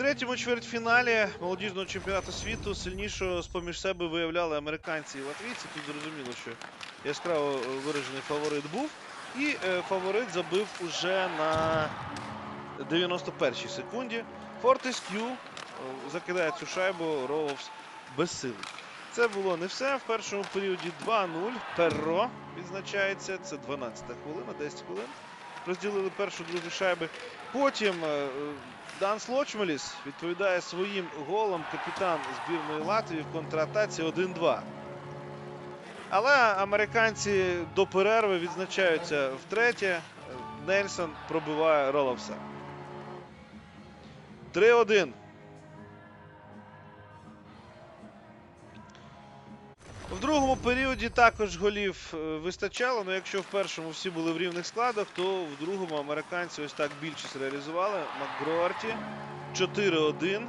третьому чвертьфіналі молодіжного чемпіонату світу сильнішого з-поміж себе виявляли американці і латвійці. Тут зрозуміло, що яскраво виражений фаворит був. І е, фаворит забив уже на 91-й секунді. Фортес е, закидає цю шайбу, Роловс безсилий. Це було не все. В першому періоді 2-0. Перро відзначається. Це 12-та хвилина, 10 хвилин. Розділили першу другу шайби. Потім е, е, Дан Слочмеліс відповідає своїм голом капітан збірної Латвії в контратаці 1-2. Але американці до перерви відзначаються втретє. Нельсон пробиває Роловса. 3-1. В другому періоді також голів е, вистачало, але якщо в першому всі були в рівних складах, то в другому американці ось так більшість реалізували. Макгроарті 4-1,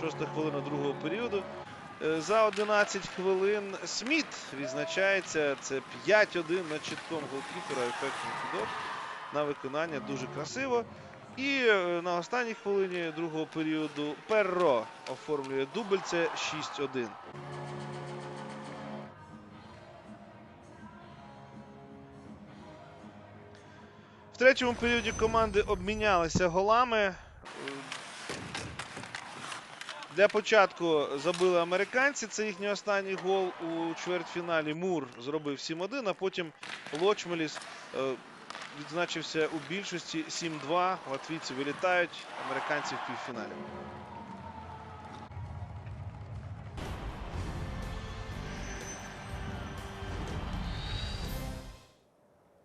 шоста хвилина другого періоду. Е, За 11 хвилин Сміт відзначається. Це 5-1 на чітком голкіпера, ефектний кидок на виконання дуже красиво. І е, на останній хвилині другого періоду Перро оформлює дубль. Це 6-1. В третьому періоді команди обмінялися голами. Для початку забили американці. Це їхній останній гол у чвертьфіналі. Мур зробив 7-1, а потім Лочмеліс е, відзначився у більшості 7-2. Латвійці вилітають, американці в півфіналі.